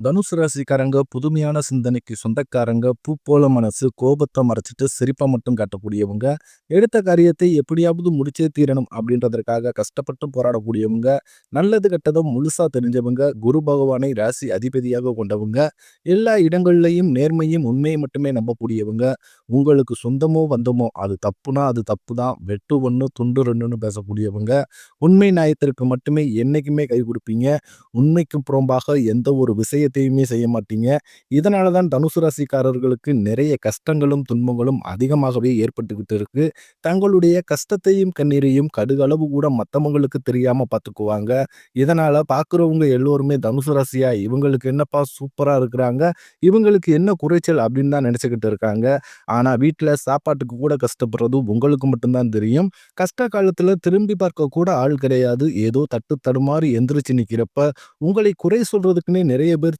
தனுசு ராசிக்காரங்க புதுமையான சிந்தனைக்கு சொந்தக்காரங்க பூ போல மனசு கோபத்தை மறைச்சிட்டு சிரிப்பை மட்டும் காட்டக்கூடியவங்க எடுத்த காரியத்தை எப்படியாவது முடிச்சே தீரணும் அப்படின்றதற்காக கஷ்டப்பட்டு போராடக்கூடியவங்க நல்லது கெட்டதும் முழுசா தெரிஞ்சவங்க குரு பகவானை ராசி அதிபதியாக கொண்டவங்க எல்லா இடங்கள்லையும் நேர்மையும் உண்மையை மட்டுமே நம்பக்கூடியவங்க உங்களுக்கு சொந்தமோ வந்தமோ அது தப்புனா அது தப்பு தான் வெட்டு ஒன்று துண்டு ரெண்டுன்னு பேசக்கூடியவங்க உண்மை நியாயத்திற்கு மட்டுமே என்னைக்குமே கை கொடுப்பீங்க உண்மைக்கு புறம்பாக எந்த ஒரு காரியத்தையுமே செய்ய மாட்டீங்க. இதனால தான் தனுசு ராசிக்காரர்களுக்கு நிறைய கஷ்டங்களும் துன்பங்களும் அதிகமாகவே ஏற்பட்டுக்கிட்டு இருக்கு. தங்களுடைய கஷ்டத்தையும் கண்ணீரையும் கடுகளவு கூட மற்றவங்களுக்கு தெரியாம பார்த்துக்குவாங்க இதனால பார்க்குறவங்க எல்லோருமே தனுசு ராசியா இவங்களுக்கு என்னப்பா சூப்பரா இருக்கிறாங்க இவங்களுக்கு என்ன குறைச்சல் அப்படின்னு தான் நினைச்சுக்கிட்டு இருக்காங்க. ஆனா வீட்டில் சாப்பாட்டுக்கு கூட கஷ்டப்படுறது உங்களுக்கு மட்டும்தான் தெரியும். கஷ்ட காலத்துல திரும்பி பார்க்க கூட ஆள் கிடையாது. ஏதோ தட்டு தடுமாறி எந்திரிச்சு நிற்கிறப்ப உங்களை குறை சொல்றதுக்குன்னே நிறைய பேர்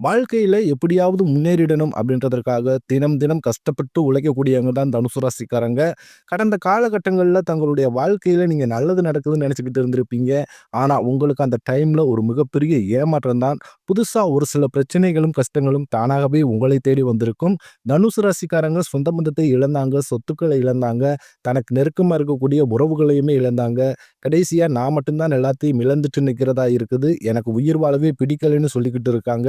வாழ்க்கையில் எப்படியாவது முன்னேறிடணும் அப்படின்றதற்காக தினம் தினம் கஷ்டப்பட்டு உழைக்கக்கூடியவங்க தான் தனுசு ராசிக்காரங்க. கடந்த காலகட்டங்களில் தங்களுடைய வாழ்க்கையில் நீங்கள் நல்லது நடக்குதுன்னு நினச்சிக்கிட்டு இருந்திருப்பீங்க. ஆனால் உங்களுக்கு அந்த டைமில் ஒரு மிகப்பெரிய ஏமாற்றம் தான். புதுசாக ஒரு சில பிரச்சனைகளும் கஷ்டங்களும் தானாகவே உங்களை தேடி வந்திருக்கும். தனுசு ராசிக்காரங்க சொந்த பந்தத்தை இழந்தாங்க சொத்துக்களை இழந்தாங்க தனக்கு நெருக்கமாக இருக்கக்கூடிய உறவுகளையுமே இழந்தாங்க. கடைசியாக நான் மட்டும்தான் எல்லாத்தையும் இழந்துட்டு நிற்கிறதா இருக்குது. எனக்கு உயிர் வாழவே பிடிக்கலைன்னு சொல்லிக்கிட்டு இருக்காங்க.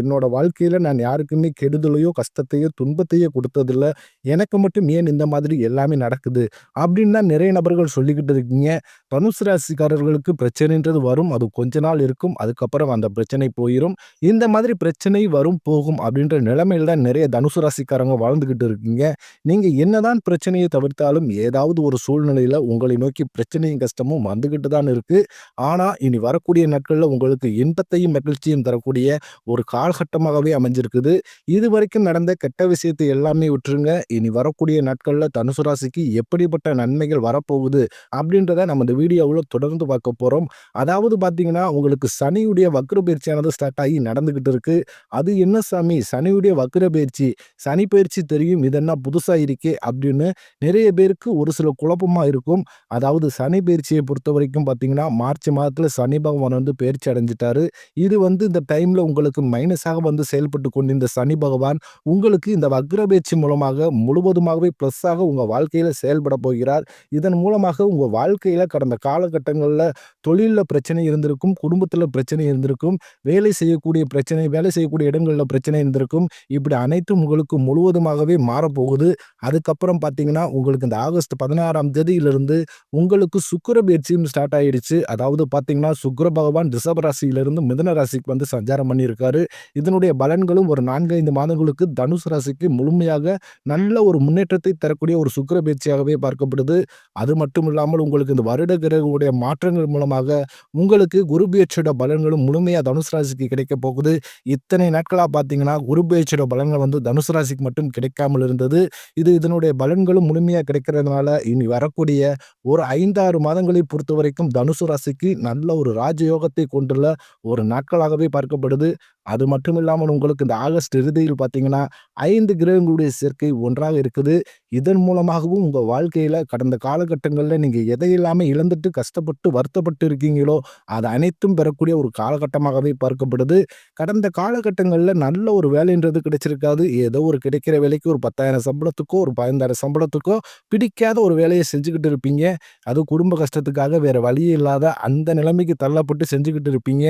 என்னோட வாழ்க்கையில நான் யாருக்குமே கெடுதலையோ கஷ்டத்தையோ துன்பத்தையோ கொடுத்ததில்ல. எனக்கு மட்டும் ஏன் இந்த மாதிரி எல்லாமே நடக்குது? அப்படின்னு தான் நிறைய நபர்கள் சொல்லிக்கிட்டு இருக்கீங்க. தனுசு ராசிக்காரர்களுக்கு பிரச்சனைன்றது வரும். அது கொஞ்ச நாள் இருக்கும். அதுக்கப்புறம் அந்த பிரச்சனை போயிடும் இந்த மாதிரி பிரச்சனை வரும் போகும் அப்படின்ற நிலைமையில் தான் நிறைய தனுசு ராசிக்காரங்க வாழ்ந்துக்கிட்டு இருக்கீங்க. நீங்கள் என்னதான் பிரச்சனையை தவிர்த்தாலும் ஏதாவது ஒரு சூழ்நிலையில் உங்களை நோக்கி பிரச்சனையும் கஷ்டமும் வந்துக்கிட்டு தான் இருக்குது ஆனால் இனி வரக்கூடிய நாட்களில் உங்களுக்கு இன்பத்தையும் மகிழ்ச்சியும் தரக்கூடிய ஒரு காலகட்டமாகவே அமைஞ்சிருக்குது. இது வரைக்கும் நடந்த கெட்ட விஷயத்தை எல்லாமே விட்டுருங்க. இனி வரக்கூடிய நாட்களில் தனுசு ராசிக்கு எப்படிப்பட்ட நன்மைகள் வரப்போகுது அப்படின்றத நம்ம இந்த வீடியோவில் தொடர்ந்து பார்க்க போகிறோம் அதாவது பார்த்தீங்கன்னா உங்களுக்கு சனியுடைய வக்ர பயிற்சியானது ஸ்டார்ட் ஆகி நடந்துக்கிட்டு இருக்கு. அது என்ன சாமி? சனியுடைய வக்ர பயிற்சி சனி பயிற்சி தெரியும் இதென்ன புதுசாக இருக்கே அப்படின்னு நிறைய பேருக்கு ஒரு சில குழப்பமாக இருக்கும். அதாவது சனி பயிற்சியை பொறுத்த வரைக்கும் பார்த்தீங்கன்னா மார்ச் மாதத்தில் சனி பகவான் வந்து பயிற்சி அடைஞ்சிட்டாரு. இது வந்து இந்த டைமில் உங்களுக்கு மைனஸாக வந்து செயல்பட்டு கொண்டிருந்த சனி பகவான் உங்களுக்கு இந்த வக்ரபேச்சு மூலமாக முழுவதுமாகவே ப்ளஸ்ஸாக உங்கள் வாழ்க்கையில் செயல்பட போகிறார். இதன் மூலமாக உங்கள் வாழ்க்கையில் கடந்த காலகட்டங்களில் தொழிலில் பிரச்சனை இருந்திருக்கும் குடும்பத்தில் பிரச்சனை இருந்திருக்கும் வேலை செய்யக்கூடிய பிரச்சனை வேலை செய்யக்கூடிய இடங்களில் பிரச்சனை இருந்திருக்கும். இப்படி அனைத்தும் உங்களுக்கு முழுவதுமாகவே மாறப்போகுது அதுக்கப்புறம் பார்த்தீங்கன்னா உங்களுக்கு இந்த ஆகஸ்ட் பதினாறாம் தேதியிலிருந்து உங்களுக்கு சுக்கர பயிற்சியும் ஸ்டார்ட் ஆயிடுச்சு. அதாவது பார்த்தீங்கன்னா சுக்கர பகவான் ரிஷப ராசியிலிருந்து மிதன ராசிக்கு வந்து சஞ்சாரம் பண்ணியிருக்காரு. இதனுடைய பலன்களும் ஒரு நான்கு ஐந்து மாதங்களுக்கு தனுசு ராசிக்கு முழுமையாக நல்ல ஒரு முன்னேற்றத்தை தரக்கூடிய ஒரு சுக்கர பயிற்சியாகவே பார்க்கப்படுது. அது மட்டும் இல்லாமல் உங்களுக்கு இந்த வருட கிரகங்களுடைய மாற்றங்கள் மூலமாக உங்களுக்கு குரு பயிற்சியோட பலன்களும் முழுமையாக தனுசு ராசிக்கு கிடைக்க போகுது. இத்தனை நாட்களாக பார்த்தீங்கன்னா குரு பயிற்சியோட பலன்கள் வந்து தனுசு ராசிக்கு மட்டும் கிடைக்காமல் இருந்தது. இது இதனுடைய பலன்களும் முழுமையாக கிடைக்கிறதுனால இனி வரக்கூடிய ஒரு ஐந்தாறு மாதங்களை பொறுத்த வரைக்கும் தனுசு ராசிக்கு நல்ல ஒரு ராஜயோகத்தை கொண்டுள்ள ஒரு நாட்களாகவே பார்க்கப்படுது. அது மட்டும் இல்லாமல் உங்களுக்கு இந்த ஆகஸ்ட் இறுதியில் பார்த்தீங்கன்னா ஐந்து கிரகங்களுடைய சேர்க்கை ஒன்றாக இருக்குது. இதன் மூலமாகவும் உங்கள் வாழ்க்கையில் கடந்த காலகட்டங்களில் நீங்கள் எதையெல்லாமே இழந்துட்டு கஷ்டப்பட்டு வருத்தப்பட்டு இருக்கீங்களோ அது அனைத்தும் பெறக்கூடிய ஒரு காலகட்டமாகவே பார்க்கப்படுது. கடந்த காலகட்டங்களில் நல்ல ஒரு வேலைன்றது கிடைச்சிருக்காது. ஏதோ ஒரு கிடைக்கிற வேலைக்கு ஒரு பத்தாயிரம் சம்பளத்துக்கோ ஒரு பதினஞ்சாயிரம் சம்பளத்துக்கோ பிடிக்காத ஒரு வேலையை செஞ்சுக்கிட்டு இருப்பீங்க. அது குடும்ப கஷ்டத்துக்காக வேறு வழியே இல்லாத அந்த நிலைமைக்கு தள்ளப்பட்டு செஞ்சுக்கிட்டு இருப்பீங்க.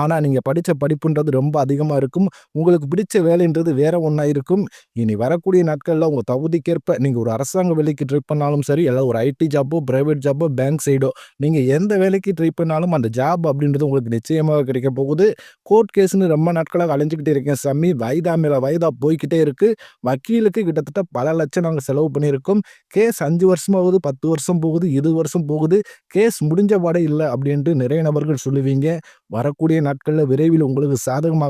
ஆனால் நீங்கள் படித்த படிப்புன்றது ரொம்ப அதிகமாக இருக்கும். உங்களுக்கு பிடிச்ச வேலைன்றது வேற ஒன்றா இருக்கும். இனி வரக்கூடிய நாட்களில் உங்கள் தகுதிக்கேற்ப நீங்கள் ஒரு அரசாங்க வேலைக்கு ட்ரை பண்ணாலும் சரி, இல்லை ஒரு ஐடி ஜாப்போ, ப்ரைவேட் ஜாப்போ, பேங்க் சைடோ நீங்கள் எந்த வேலைக்கு ட்ரை பண்ணாலும் அந்த ஜாப் அப்படின்றது உங்களுக்கு நிச்சயமாக கிடைக்க போகுது. கோர்ட் கேஸ்ன்னு ரொம்ப நாட்களாக அலைஞ்சுகிட்டு இருக்கேன் சாமி. வயதா மேலே வயதா போய்க்கிட்டே இருக்குது வக்கீலுக்கு கிட்டத்தட்ட பல லட்சம் நாங்கள் செலவு பண்ணியிருக்கோம். கேஸ் அஞ்சு வருஷம் ஆகுது, 10 வருஷம் போகுது, 20 வருஷம் போகுது. கேஸ் முடிஞ்ச பாடே இல்லை அப்படின்ட்டு நிறைய நபர்கள் சொல்லுவீங்க. வரக்கூடிய நாட்களில் விரைவில் உங்களுக்கு சாதகமாக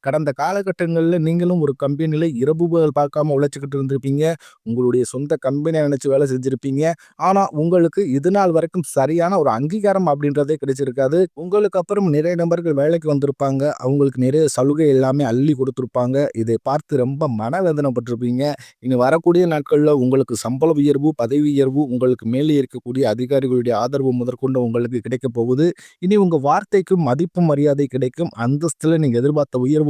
கடந்த காலகட்டங்களில் நீங்களும் ஒரு கம்பெனியில் இரவு பகல் பார்க்காம உழைச்சிக்கிட்டு இருந்திருப்பீங்க. உங்களுடைய சொந்த கம்பெனியை நினச்சி வேலை செஞ்சுருப்பீங்க ஆனால் உங்களுக்கு இது நாள் வரைக்கும் சரியான ஒரு அங்கீகாரம் அப்படின்றதே கிடைச்சிருக்காது. உங்களுக்கு அப்புறம் நிறைய நபர்கள் வேலைக்கு வந்திருப்பாங்க. அவங்களுக்கு நிறைய சலுகை எல்லாமே அள்ளி கொடுத்துருப்பாங்க இதை பார்த்து ரொம்ப மனவேதனைப்பட்டிருப்பீங்க. இனி வரக்கூடிய நாட்களில் உங்களுக்கு சம்பள உயர்வு, பதவி உயர்வு, உங்களுக்கு மேலே இருக்கக்கூடிய அதிகாரிகளுடைய ஆதரவு முதற்கொண்டு உங்களுக்கு கிடைக்கப் போகுது. இனி உங்கள் வார்த்தைக்கும் மதிப்பு, மரியாதை கிடைக்கும். அந்தஸ்தில் நீங்கள் எதிர்பார்த்த உயர்வு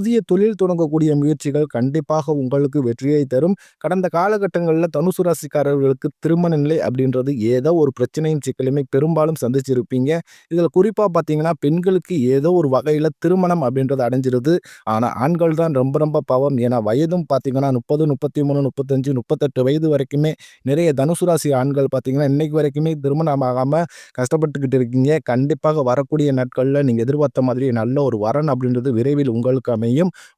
புதிய தொழில் தொடங்கக்கூடிய முயற்சிகள் கண்டிப்பாக உங்களுக்கு வெற்றியை தரும். கடந்த காலகட்டங்களில் தனுசு ராசிக்காரர்களுக்கு திருமண நிலை அப்படின்றது ஏதோ ஒரு பிரச்சனையும், சிக்கலுமே பெரும்பாலும் சந்திச்சிருப்பீங்க. இதில் குறிப்பாக பார்த்தீங்கன்னா, பெண்களுக்கு ஏதோ ஒரு வகையில் திருமணம் அப்படின்றது அடைஞ்சிருது. ஆனால் ஆண்கள் தான் ரொம்ப ரொம்ப பாவம். ஏன்னா வயதும் பார்த்தீங்கன்னா 30, 33, 35, 38 வயது வரைக்குமே நிறைய தனுசு ராசி ஆண்கள் பார்த்தீங்கன்னா, இன்னைக்கு வரைக்குமே திருமணம் ஆகாமல் கஷ்டப்பட்டுக்கிட்டு இருக்கீங்க. கண்டிப்பாக வரக்கூடிய நாட்களில் நீங்கள் எதிர்பார்த்த மாதிரி நல்ல ஒரு வரன் அப்படின்றது விரைவில் உங்களுக்கு அமையும்.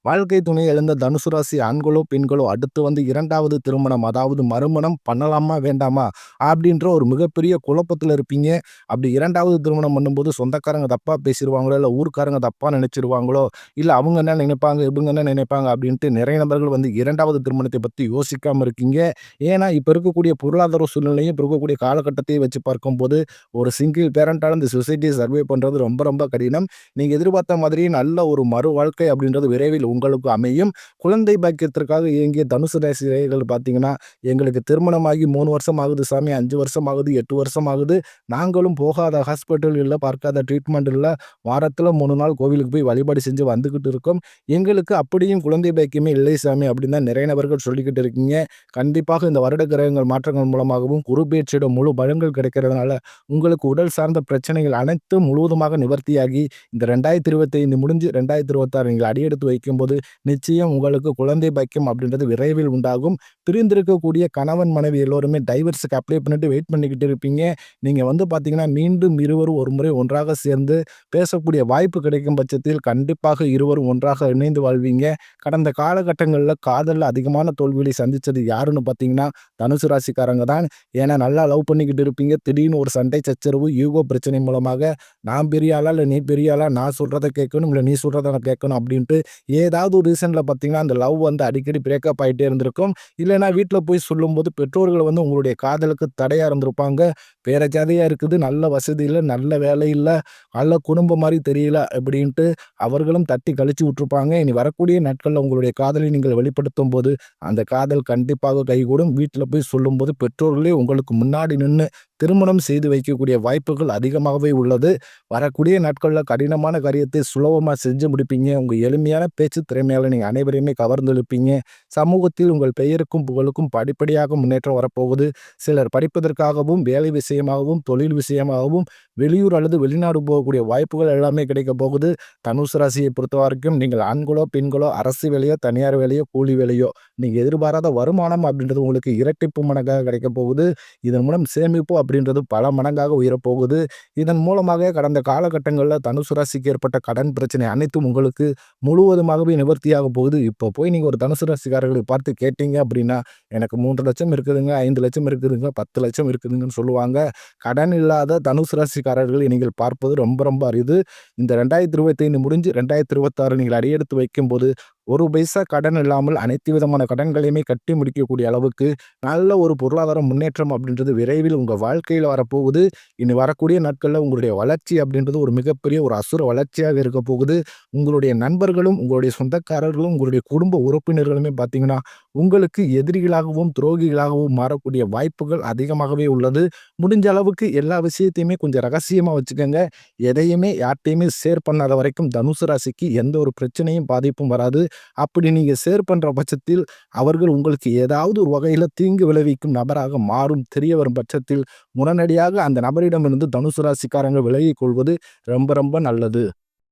வாழ்க்கை துணை எழுந்த தனுசு ராசி ஆண்களோ, பெண்களோ அடுத்து வந்து இரண்டாவது திருமணம் அதாவது மறுமணம் பண்ணலாமா? வேண்டாமா? அப்படின்ற ஒரு மிகப்பெரிய குழப்பத்தில் இருப்பீங்க. அப்படி இரண்டாவது திருமணம் பண்ணும்போது சொந்தக்காரங்க தப்பாக பேசிடுவாங்களோ இல்லை ஊர்க்காரங்க தப்பாக நினச்சிருவாங்களோ இல்லை அவங்க என்ன நினைப்பாங்க, இவங்க என்ன நினைப்பாங்க அப்படின்ட்டு நிறைய நபர்கள் வந்து இரண்டாவது திருமணத்தை பற்றி யோசிக்காமல் இருக்கீங்க. ஏன்னா இப்போ இருக்கக்கூடிய பொருளாதார சூழ்நிலையும், இப்போ இருக்கக்கூடிய காலகட்டத்தையும் வச்சு பார்க்கும்போது, ஒரு சிங்கிள் பேரண்டால இந்த சொசைட்டியை சர்வே பண்ணுறது ரொம்ப ரொம்ப கடினம். நீங்கள் எதிர்பார்த்த மாதிரி நல்ல ஒரு மறு வாழ்க்கை அப்படின்றது விரைவில் உங்களுக்கு அமையும். குழந்தை பாக்கியத்திற்காக இயங்கிய தனுசு ராசிகள் பார்த்தீங்கன்னா, எங்களுக்கு திருமணமாகி மூணு வருஷம் ஆகுது சாமி, அஞ்சு வருஷம் ஆகுது, எட்டு வருஷம் ஆகுது. நாங்களும் போகாத ஹாஸ்பிட்டல் பார்க்காத ட்ரீட்மெண்ட் இல்ல. வாரத்துல 3 நாள் கோவிலுக்கு போய் வழிபாடு செஞ்சு வந்துக்கிட்டு இருக்கோம். எங்களுக்கு அப்படியும் குழந்தை பாக்கியமே இல்லை சாமி அப்படின்னு தான் நிறைய நபர்கள் சொல்லிக்கிட்டு இருக்கீங்க. கண்டிப்பாக இந்த வருட கிரகங்கள் மாற்றங்கள் மூலமாகவும், குரு முழு பலன்கள் கிடைக்கிறதுனால, உங்களுக்கு உடல் சார்ந்த பிரச்சனைகள் அனைத்தும் முழுவதுமாக நிவர்த்தியாகி, இந்த 2025 முடிஞ்சு 2026 நீங்க எடுத்து வைக்கும்போது, நிச்சயம் உங்களுக்கு குழந்தை பாக்கியம் அப்படின்றது விரைவில் உண்டாகும். பிரிந்திருக்கக்கூடிய கணவன், மனைவி எல்லோருமே டைவர்ஸ்க்கு அப்ளை பண்ணிட்டு வெயிட் பண்ணிக்கிட்டு இருப்பீங்க. நீங்கள் வந்து பார்த்தீங்கன்னா, மீண்டும் இருவரும் ஒரு முறை ஒன்றாக சேர்ந்து பேசக்கூடிய வாய்ப்பு கிடைக்கும் பட்சத்தில், கண்டிப்பாக இருவரும் ஒன்றாக இணைந்து வாழ்வீங்க. கடந்த காலகட்டங்களில் காதலில் அதிகமான தோல்விகளை சந்தித்தது யாருன்னு பார்த்தீங்கன்னா, தனுசு ராசிக்காரங்க தான். ஏன்னா நல்லா லவ் பண்ணிக்கிட்டு இருப்பீங்க. திடீர்னு ஒரு சண்டை சச்சரவு, யூகோ பிரச்சனை மூலமாக நான் பெரிய ஆளா? நீ பெரிய ஆளா? நான் சொல்கிறத கேட்கணும், இல்லை நீ சொல்கிறத நான் கேட்கணும் அப்படின்ட்டு ஏதாவது ஒரு ரீசனில் பார்த்தீங்கன்னா, அந்த லவ் வந்து அடிக்கடி பிரேக்கப் ஆகிட்டே இருந்திருக்கும். இல்லைன்னா வீட்டில் போய் சொல்லும்போது பெற்றோர்கள் வந்து உங்களுடைய காதலுக்கு தடையாக இருந்திருப்பாங்க. வேற ஜாதியாக இருக்குது, நல்ல வசதி இல்லை நல்ல வேலை இல்லை நல்ல குடும்பம் மாதிரி தெரியல அப்படின்ட்டு அவர்களும் தட்டி கழிச்சு விட்டுருப்பாங்க. இனி வரக்கூடிய நாட்களில் உங்களுடைய காதலை நீங்கள் வெளிப்படுத்தும் போது அந்த காதல் கண்டிப்பாக கைகூடும். வீட்டில் போய் சொல்லும்போது பெற்றோர்களே உங்களுக்கு முன்னாடி நின்று திருமணம் செய்து வைக்கக்கூடிய வாய்ப்புகள் அதிகமாகவே உள்ளது. வரக்கூடிய நாட்களில் கடினமான காரியத்தை சுலபமாக செஞ்சு முடிப்பீங்க. உங்கள் எளிமையான பேச்சு திறமையால் நீங்கள் அனைவரையுமே கவர்ந்தெழுப்பீங்க சமூகத்தில் உங்கள் பெயருக்கும், புகழுக்கும் படிப்படியாக முன்னேற்றம் வரப்போகுது. சிலர் படிப்பதற்காகவும், வேலை விஷயமாகவும், தொழில் விஷயமாகவும் வெளியூர் அல்லது வெளிநாடு போகக்கூடிய வாய்ப்புகள் எல்லாமே கிடைக்கப் போகுது. தனுசு ராசியை பொறுத்தவரைக்கும் நீங்கள் ஆண்களோ, பெண்களோ, அரசு வேலையோ, தனியார் வேலையோ, கூலி வேலையோ, நீங்கள் எதிர்பாராத வருமானம் அப்படின்றது உங்களுக்கு இரட்டிப்பு மடங்காக கிடைக்கப் போகுது. இதன் மூலம் சேமிப்பு அப்படி அப்படின்றது பல மடங்காக உயரப்போகுது. இதன் மூலமாக கடந்த காலகட்டங்களில் தனுசு ராசிக்கு ஏற்பட்ட கடன் பிரச்சனை அனைத்தும் உங்களுக்கு முழுவதுமாகவே நிவர்த்தியாக போகுது. இப்போ போய் நீங்கள் ஒரு தனுசு ராசிக்காரர்களை பார்த்து கேட்டீங்க அப்படின்னா, எனக்கு 3,00,000 இருக்குதுங்க, ஐந்து லட்சம் இருக்குதுங்க, பத்து லட்சம் இருக்குதுங்கன்னு சொல்லுவாங்க. கடன் இல்லாத தனுசு ராசிக்காரர்களை நீங்கள் பார்ப்பது ரொம்ப ரொம்ப அரிது. இந்த 2025 முடிஞ்சு 2026 நீங்கள் அடியெடுத்து வைக்கும்போது, ஒரு பைசா கடன் இல்லாமல் அனைத்து விதமான கடன்களையுமே கட்டி முடிக்கக்கூடிய அளவுக்கு நல்ல ஒரு பொருளாதார முன்னேற்றம் அப்படின்றது விரைவில் உங்கள் வாழ்க்கையில் வரப்போகுது. இனி வரக்கூடிய நாட்களில் உங்களுடைய வளர்ச்சி அப்படின்றது ஒரு மிகப்பெரிய ஒரு அசுர வளர்ச்சியாக இருக்க போகுது. உங்களுடைய நண்பர்களும், உங்களுடைய சொந்தக்காரர்களும், உங்களுடைய குடும்ப உறுப்பினர்களுமே பார்த்தீங்கன்னா, உங்களுக்கு எதிரிகளாகவும், துரோகிகளாகவும் மாறக்கூடிய வாய்ப்புகள் அதிகமாகவே உள்ளது. முடிஞ்ச அளவுக்கு எல்லா விஷயத்தையுமே கொஞ்சம் ரகசியமாக வச்சுக்கோங்க எதையுமே யார்ட்டையுமே ஷேர் பண்ணாத வரைக்கும் தனுசு ராசிக்கு எந்த ஒரு பிரச்சனையும், பாதிப்பும் வராது. அப்படி நீங்கள் ஷேர் பண்ணுற பட்சத்தில், அவர்கள் உங்களுக்கு ஏதாவது ஒரு வகையில் தீங்கு விளைவிக்கும் நபராக மாறும் தெரிய வரும் பட்சத்தில், உடனடியாக அந்த நபரிடமிருந்து தனுசு ராசிக்காரங்க விலகிக் கொள்வது ரொம்ப ரொம்ப நல்லது.